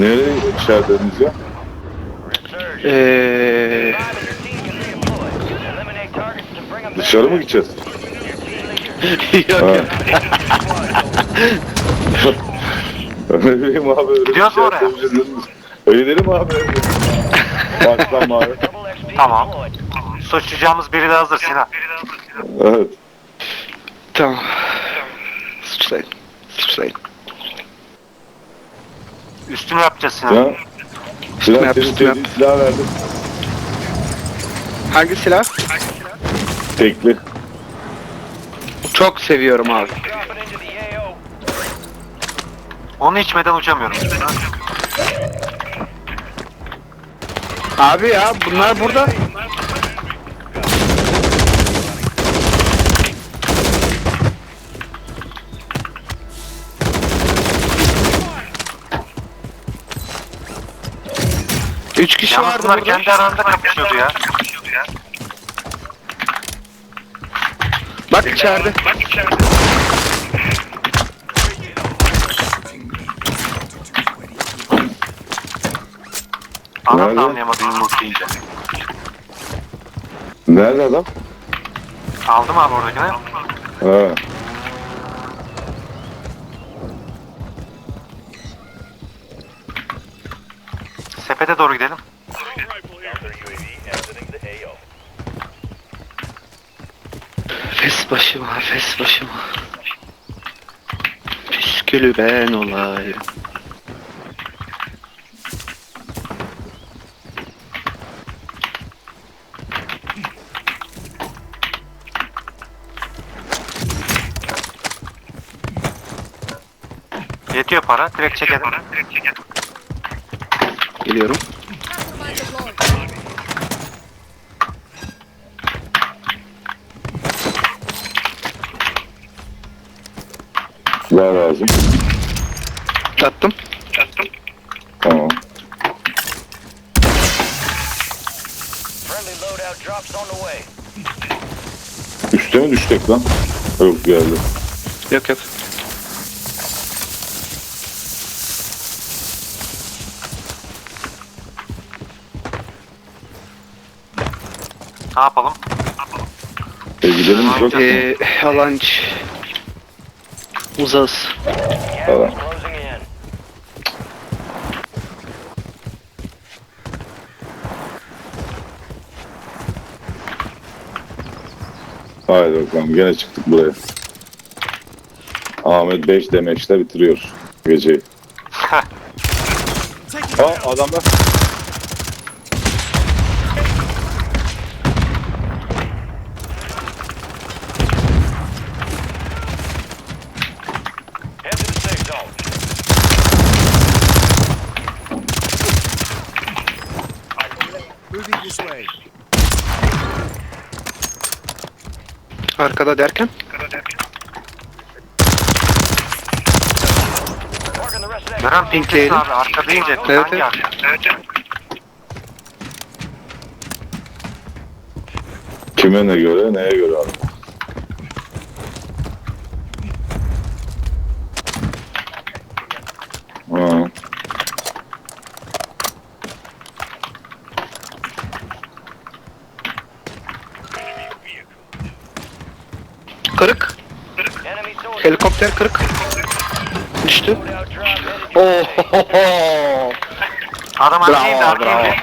Nereye içerideniz ya? Eee Dışarı mı gideceğiz? yok Ha. yok. ne bileyim abi öyle bir Gidiyoruz şey mu oraya? Öyle dedim abi. Baştan abi. Tamam. Suçlayacağımız biri de hazır Sinan. Evet. Tamam. Suçlayın. Suçlayın. Üstünü yapacağız Sinan. Ya. Sinan yap, senin üstüne yap. sevdiğin silah verdim. Hangi silah? Tekli. Çok seviyorum abi. Onu içmeden uçamıyorum. Abi ya bunlar burada. Üç kişi Yalnız vardı bunlar burada. kendi aralarında kapışıyordu ya. Bak içeride. Anam Nerede? da anlayamadı yumruk deyince. Nerede adam? Aldım abi oradakini. Ha. Sepete doğru gidelim. Fes başıma, fes başıma. Püskülü ben olayım. Yetiyor para. Direkt çekelim. Geliyorum. Ver lazım. Tattım. Tamam. Friendly loadout drops on the way. Üste mi düşecek lan? Yok geldi. Yok yok. Ne yapalım? E gidelim? Çok Ee, yalancı. Uzağız. Tamam. Haydi bakalım gene çıktık buraya. Ahmet 5 demeçle bitiriyor geceyi. Aa adamlar. Head to the safe zone. Moving this way. Arkada derken? Pinklesin Pinkleyelim. abi. Arka deyince Evet, evet. arka? Kime ne göre neye göre abi. 80 40 düştü. Ohohoho. Adam arkaydı Bravo bravo. arkaydı.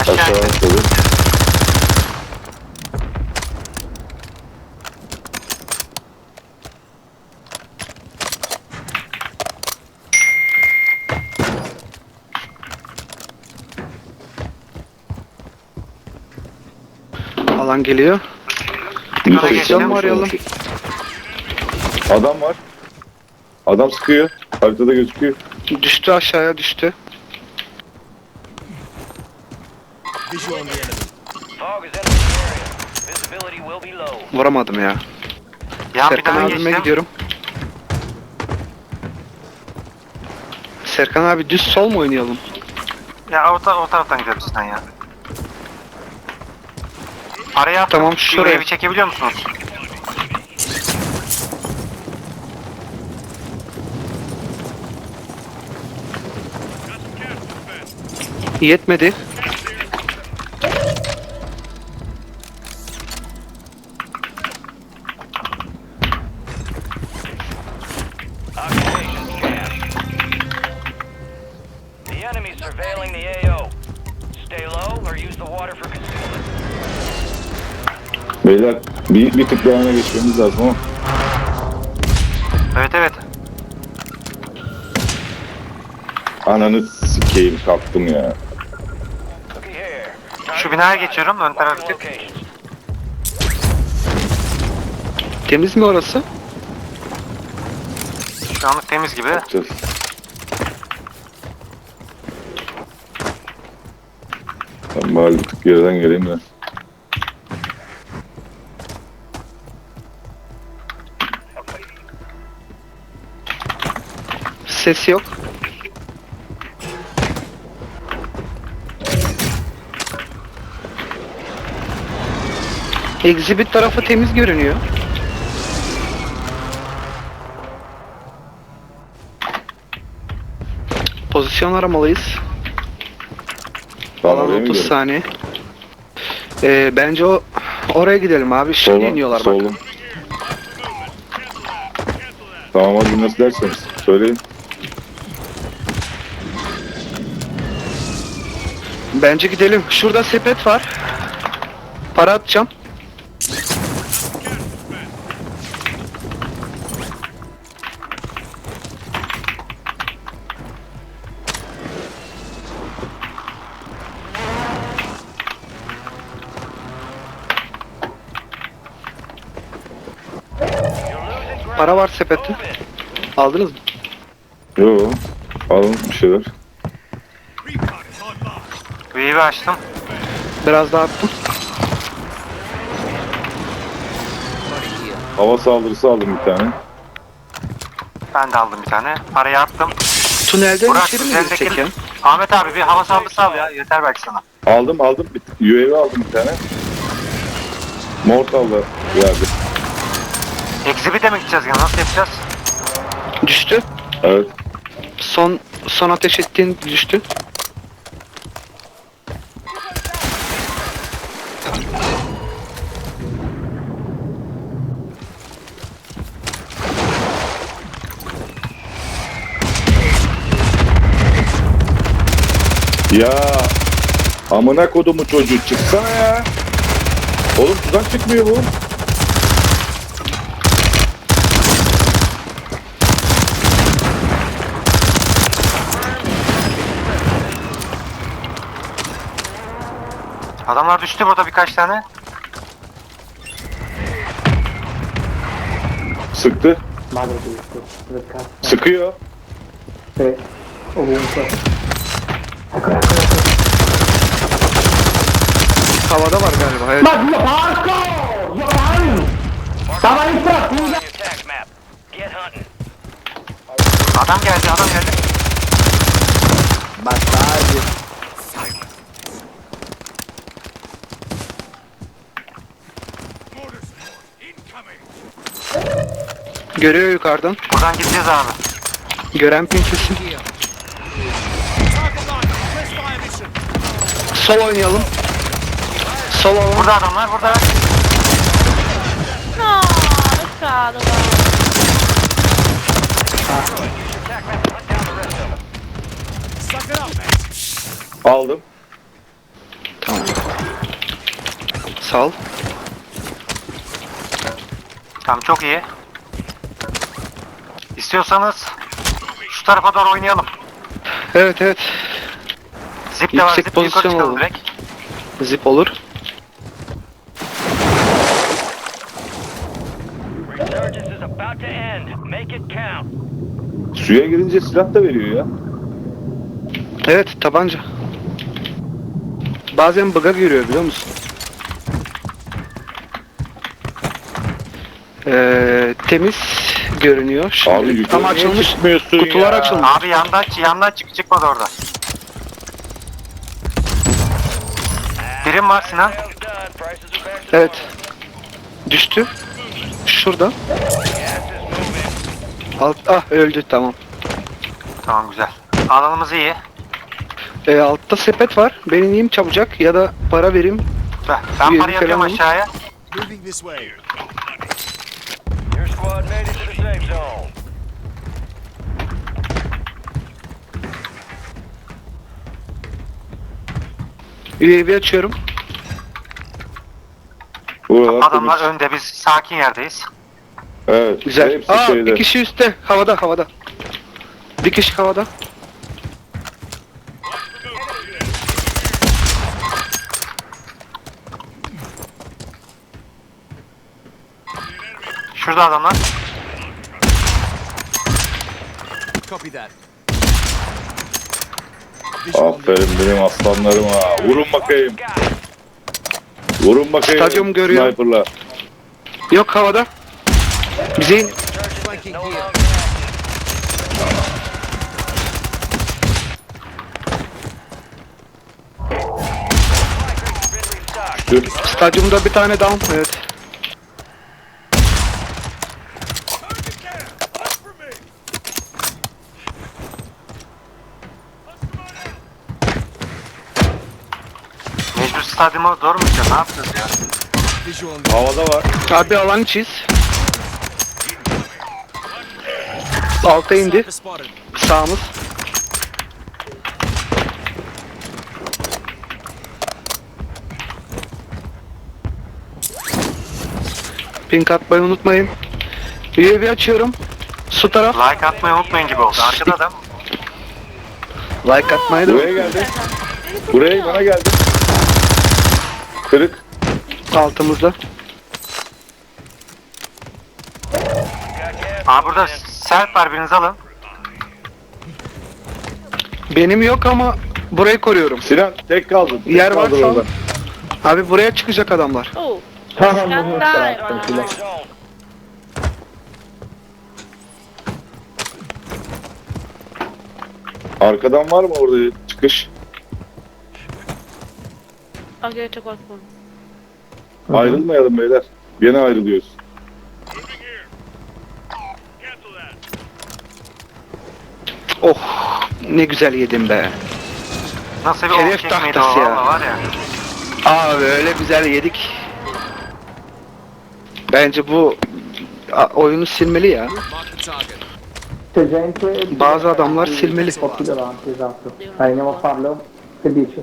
Aşağı Aşağı indi. atladı. Alan geliyor. Seksen mi olmuş arayalım? Adam var. Adam sıkıyor. Haritada gözüküyor. Düştü aşağıya düştü. Visual on the enemy. Fog is entering the area. Visibility will be low. Vuramadım ya. Yan Serkan binaya abime geçtim. gidiyorum. Serkan abi düz sol mu oynayalım? Ya o, ta- o taraftan gidelim Sinan ya. Araya attım. Tamam, şuraya. Şurayı bir çekebiliyor musunuz? Yetmedi. Beyler bir, bir tık daha öne geçmemiz lazım ama. Evet evet. Ananı sikeyim kalktım ya. Şu binaya geçiyorum ön taraf tık. Temiz mi orası? Şu anlık temiz gibi. Bakacağız. Ben bari bir tık geriden geleyim de. Ses yok. Exhibit tarafı temiz görünüyor. Pozisyon aramalıyız. Tamam Alan oraya mı 30 gidelim? saniye. Ee, bence o oraya gidelim abi. Şimdi Sola, iniyorlar bak. solum. Tamam hadi nasıl derseniz. Söyleyin. Bence gidelim. Şurada sepet var. Para atacağım. Para var sepette. Aldınız mı? Yo. Alın bir şeyler. Wave'i açtım. Biraz daha attım. Hava saldırısı aldım bir tane. Ben de aldım bir tane. Parayı attım. Tünelden Burak içeri mi üzerindeki... girecek ya? Ahmet abi bir hava saldırısı al ya. Yeter belki sana. Aldım aldım. Bir, UAV aldım bir tane. Mortal da geldi. Exhibit'e mi gideceğiz ya? Nasıl yapacağız? Düştü. Evet. Son son ateş ettiğin düştü. Ya amına kodumu çocuğu çıksana ya. Oğlum sudan çıkmıyor bu. Adamlar düştü burada birkaç tane. Sıktı. Sıkıyor. Havada var galiba. Evet. The attack map. Get hunting. Adam geldi adam geldi. Görüyor yukarıdan. Buradan gideceğiz abi. Gören pinçesi. Sol oynayalım. Sol alan. Burada adamlar burada. No, mate. Aldım. Tamam. Sal. Tamam çok iyi. İstiyorsanız şu tarafa doğru oynayalım. Evet evet. Zip de var Yüksek zip yukarı pozisyon çıkalım alalım. direkt. Zip olur. Resurgence is about to end. Make it count. Suya girince silah da veriyor ya. Evet tabanca. Bazen bug'a giriyor biliyor musun? Ee, temiz görünüyor. Şimdi Abi yukarı ama niye açılmış. çıkmıyorsun Kutular ya? açılmış. Abi yandan yandan çık çıkmadı orada. Birim var Sinan. Evet. Düştü. Şurada. Alt, ah öldü tamam. Tamam güzel. Alanımız iyi. E, altta sepet var. Ben ineyim çabucak ya da para vereyim. Ben, ben para yapıyorum aşağıya. Moving this way. Your squad made it to the safe zone. UAV açıyorum. Buralar Adamlar temiz. önde biz sakin yerdeyiz. Evet. Güzel. Hepsi Aa şeyde. bir kişi üstte. Havada havada. Bir kişi havada. Şurada adamlar. Copy that. Aferin benim aslanlarıma. Vurun bakayım. Vurun bakayım. Stadyum görüyor. Sniper'la. Yok havada. Been restocked. Stadyumda bir tane down. Evet. Stadyuma doğru mu gideceğiz? Ne yapacağız ya? Havada var. Abi alan çiz. Alta indi. Sağımız. Pink atmayı unutmayın. UAV açıyorum. Su taraf. Like atmayı unutmayın gibi oldu. Arkada adam. Like atmayı da Buraya geldi. Buraya bana geldi. Kırık. altımızda. Aa burada self var birinizi alın. Benim yok ama burayı koruyorum. Sinan tek kaldın. Tek Yer kaldın varsa al. orada. Abi buraya çıkacak adamlar. Oh, Tamam. zone. Arkadan var mı orada çıkış? One phone. Ayrılmayalım beyler. Yine ayrılıyoruz. Oh ne güzel yedim be. Nasıl bir çekmeydi tahtası o ya. valla var ya. Abi öyle güzel yedik. Bence bu a- oyunu silmeli ya. Bazı adamlar silmeli. Aí não falou, que bicho.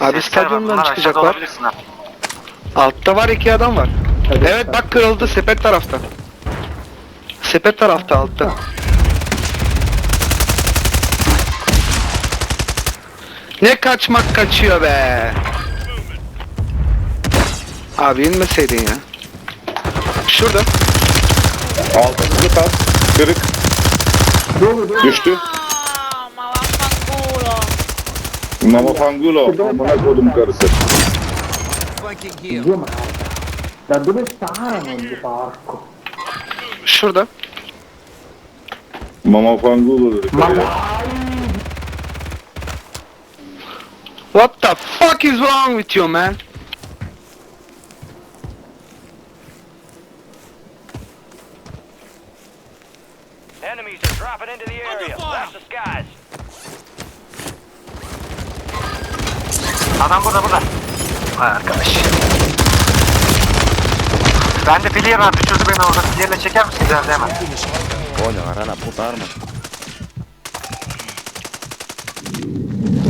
Abi Sesler var, stadyumdan bunlar aşağıda çıkacaklar. olabilirsin ha. Altta var iki adam var. Evet bak kırıldı sepet tarafta. Sepet tarafta altta. Ne kaçmak kaçıyor be. Abi inmeseydin ya. Şurada. Altımızı tas. Kırık. Düştü. Ah, mavafanculo. Mama Fangulo. Amına kodum karısı. Viu, mano? Da dove stanno di porco? Şurada. Mama Fangulo dedik. oraya. What the fuck is wrong with you man? Enemies are dropping into the area. Watch the skies. Adam burada burada. Vay arkadaş. Ben de pili yemem. Düşürdü beni orada. Pillerle çeker misin? İleride hemen.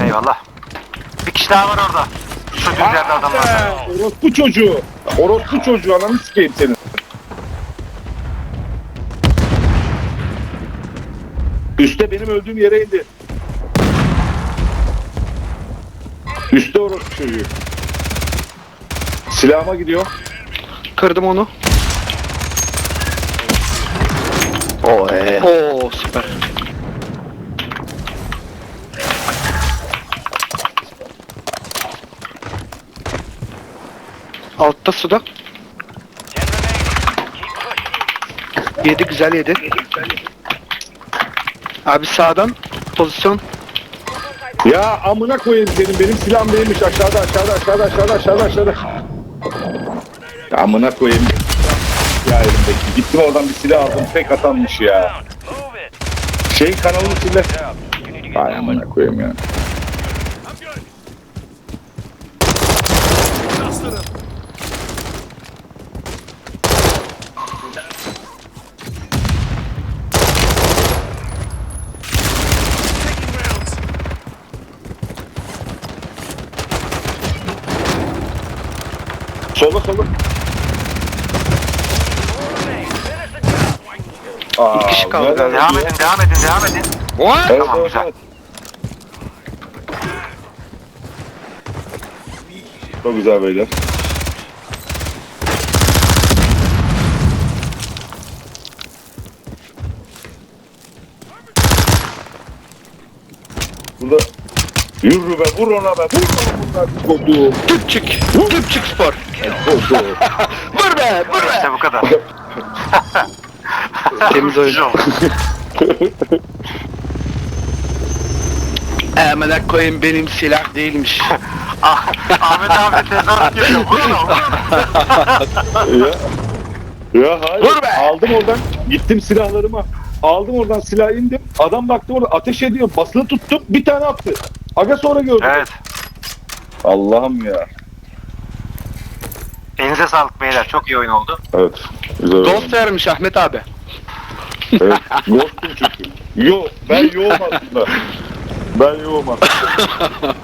Eyvallah. Bir kişi daha var orada. Şu düz yerde adam var. Orospu çocuğu. Orospu çocuğu ananı sikeyim senin. Üste benim öldüğüm yere indi. Üste orospu çocuğu. Silahıma gidiyor. Kırdım onu. Oo, Oo süper. Altta suda. Yedi güzel yedi. Abi sağdan pozisyon. Ya amına koyayım senin. Benim silahım değilmiş. Aşağıda aşağıda aşağıda aşağıda aşağıda aşağıda. Ya amına koyayım. Ya elimdeki. Gittim oradan bir silah aldım. Tek atanmış ya. Şey kanalın içinde. Ay amına koyayım ya. Sola sola. Kaldı nereden galiba. Devam edin, devam edin, devam edin. What? Evet, Tamam, evet, güzel. evet. Çok güzel beyler. Burada yürü be vur ona be vur ona bunlar kodu. Tüpçük. Tüpçük spor. Kodu. Vur be vur be. İşte bu kadar. Temiz oyun. Oldu. Amına koyayım benim silah değilmiş. Ah, Ahmet abi tezahürat yapıyor. Vurun vurun. ya. Ya hayır. Vur be! Aldım oradan gittim silahlarıma. Aldım oradan silah indim. Adam baktı orada ateş ediyor. Basılı tuttum. Bir tane attı. Aga sonra gördüm. Evet. Allah'ım ya. Elinize sağlık beyler. Çok iyi oyun oldu. Evet. Güzel. Ghost vermiş Ahmet abi. Evet. Ghost'um çünkü. Yo. Ben yoğum aslında. Ben yoğum aslında.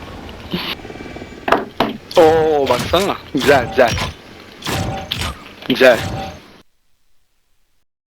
Oo baksana. Güzel güzel. Güzel.